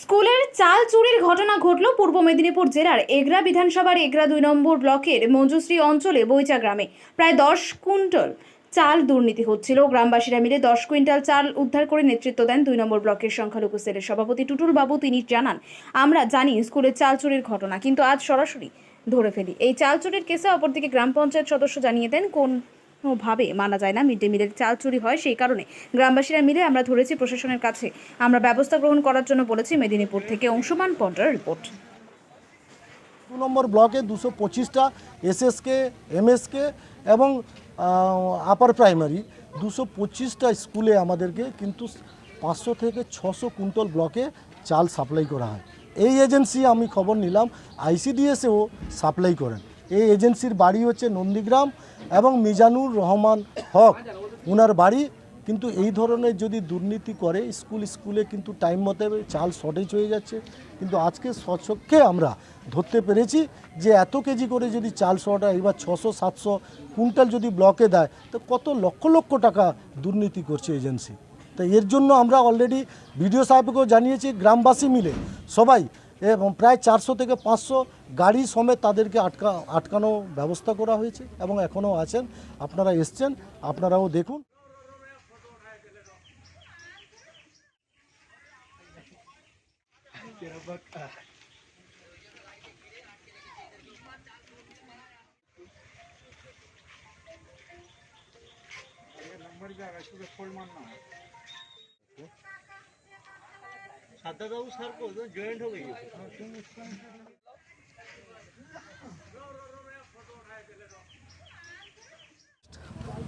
স্কুলের চাল চুরির ঘটনা ঘটল পূর্ব মেদিনীপুর জেলার এগরা বিধানসভার এগরা দুই নম্বর ব্লকের মঞ্জুশ্রী অঞ্চলে বৈচা গ্রামে। প্রায় দশ কুইন্টাল চাল দুর্নীতি হচ্ছিল। গ্রামবাসীরা মিলে দশ কুইন্টাল চাল উদ্ধার করে নেতৃত্ব দেন দুই নম্বর ব্লকের সংখ্যালঘু সেলের সভাপতি। টুটুল বাবু তিনি জানান, আমরা জানি স্কুলের চাল চুরির ঘটনা, কিন্তু আজ সরাসরি ধরে ফেলি। এই চাল চুরির কেসে অপরদিকে গ্রাম পঞ্চায়েত সদস্য জানিয়ে দেন, কোন ভাবে মানা যায় না। মিড ডে মিলের চাল চুরি হয় সেই কারণে। গ্রামবাসীরা মিলে আমরা ধরেছি প্রশাসনের কাছে। আমরা ব্যবস্থা গ্রহণ করার জন্য বলেছি মেদিনীপুর থেকে অংশুমান পন্ডার রিপোর্ট। দু নম্বর ব্লকে দুশো পঁচিশটা এসএসকে, এমএসকে এবং আপার প্রাইমারি। দুশো পঁচিশটা স্কুলে আমাদেরকে কিন্তু পাঁচশো থেকে ছশো কুইন্টল ব্লকে চাল সাপ্লাই করা হয়। এই এজেন্সি আমি খবর নিলাম। আইসিডিএসেও সাপ্লাই করেন। এই এজেন্সির বাড়ি হচ্ছে নন্দীগ্রাম। এবং মিজানুর রহমান হক ওনার বাড়ি। কিন্তু এই ধরনের যদি দুর্নীতি করে, স্কুল স্কুলে কিন্তু টাইম মতো চাল শর্টেজ হয়ে যাচ্ছে। কিন্তু আজকে স্বচক্ষে আমরা ধরতে পেরেছি যে এত কেজি করে যদি চাল শর্ট হয় এবার ছশো, সাতশো কুইন্টাল যদি ব্লকে দেয়, তো কত লক্ষ লক্ষ টাকা দুর্নীতি করছে এজেন্সি তো এর জন্য আমরা অলরেডি বিডিও সাহেবকেও জানিয়েছি, গ্রামবাসী মিলে সবাই এবং প্রায় চারশো থেকে পাঁচশো গাড়ি সমেত তাদেরকে আটকা আটকানো ব্যবস্থা করা হয়েছে এবং এখনও আছেন আপনারা এসছেন আপনারাও দেখুন सादाबाबू सर को जॉइंट हो সাদ্দাদাবু স্যার জয়েন্ট হয়ে গেছে?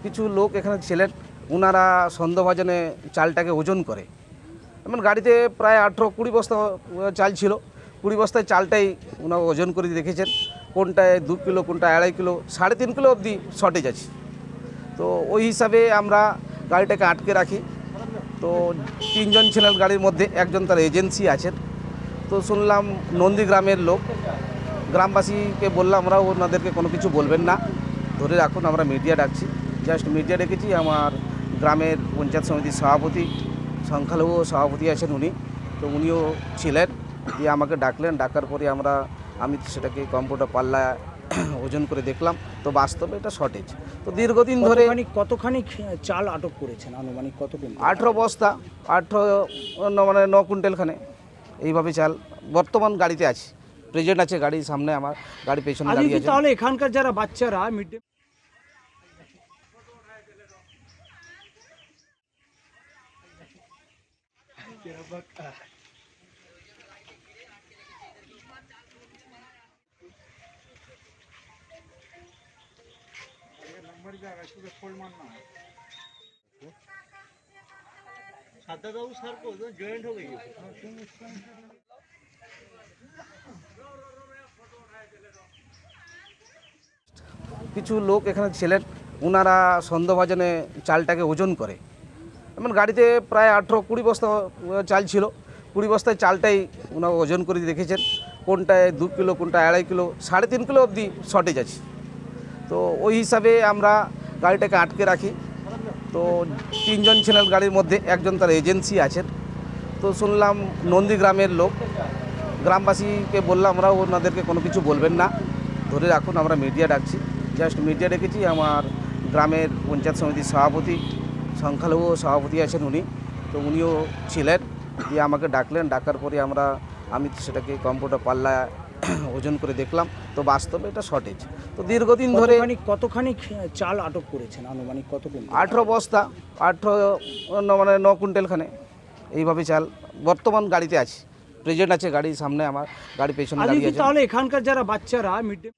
কিছু লোক এখানে ছিলেন ওনারা সন্দেহভাজনে চালটাকে ওজন করে। এমন গাড়িতে প্রায় আঠেরো কুড়ি বস্তা চাল ছিল। কুড়ি বস্তায় চালটাই ওনারা ওজন করে দেখেছেন কোনটায় দু কিলো কোনটা আড়াই কিলো, সাড়ে তিন কিলো অবধি শর্টেজ আছে। তো ওই হিসাবে আমরা গাড়িটাকে আটকে রাখি। তো তিনজন ছিলেন গাড়ির মধ্যে একজন তার এজেন্সি আছেন তো শুনলাম নন্দীগ্রামের লোক। গ্রামবাসীকে বললাম, আমরা ওনাদেরকে কোনো কিছু বলবেন না। ধরে রাখুন, আমরা মিডিয়া ডাকছি। জাস্ট মিডিয়া ডেকেছি, আমার গ্রামের পঞ্চায়েত সমিতির সভাপতি, সংখ্যালঘু সভাপতি আছেন উনি। তো উনিও ছিলেন। দিয়ে আমাকে ডাকলেন। ডাকার পরে আমরা, আমি সেটাকে কম্পিউটার পাল্লা ওজন করে দেখলাম তো বাস্তবে এটা শর্টেজ তো দীর্ঘদিন ধরে কতখানি কতখানি চাল আটক করেছেন আনুমানিক কত আঠেরো বস্তা আঠেরো মানে ন কুইন্টালখানে এইভাবে চাল বর্তমান গাড়িতে আছে। প্রেজেন্ট আছে গাড়ি সামনে আমার গাড়ি পেছনে গাড়ি কি আছে। তাহলে এখানকার যারা বাচ্চারা মিড ডে না। জয়েন্ট হয়ে গেছে। কিছু লোক এখানে ছিলেন ওনারা সন্দেভাজনে চালটাকে ওজন করে। এমন গাড়িতে প্রায় আঠেরো কুড়ি বস্তা চাল ছিল। কুড়ি বস্তায় চালটাই ওনারা ওজন করে রেখেছেন। কোনটায় দু কিলো, কোনটা আড়াই কিলো, সাড়ে তিন কিলো অবধি শর্টেজ আছে। তো ওই হিসাবে আমরা গাড়িটাকে আটকে রাখি। তো তিনজন ছিলেন গাড়ির মধ্যে, একজন তার এজেন্সি আছেন। তো শুনলাম নন্দীগ্রামের লোক। গ্রামবাসীকে বললাম আমরা ওনাদেরকে কোনো কিছু বলবেন না। ধরে রাখুন, আমরা মিডিয়া ডাকছি। জাস্ট মিডিয়া ডেকেছি, আমার গ্রামের পঞ্চায়েত সমিতির সভাপতি, সংখ্যালঘু সভাপতি আছেন উনি। তো উনিও ছিলেন। দিয়ে আমাকে ডাকলেন। ডাকার পরে আমরা, আমি সেটাকে কম্পিউটার পাল্লা ওজন করে দেখলাম তো বাস্তবে এটা শর্টেজ তো দীর্ঘদিন ধরে কতখানি কতখানি চাল আটক করেছেন আনুমানিক কত কুইন্টাল আঠেরো বস্তা আঠেরো মানে ন কুইন্টালখানে এইভাবে চাল বর্তমান গাড়িতে আছে। প্রেজেন্ট আছে গাড়ি সামনে আমার গাড়ি পেছনে আছে। তাহলে এখানকার যারা বাচ্চারা মিড ডে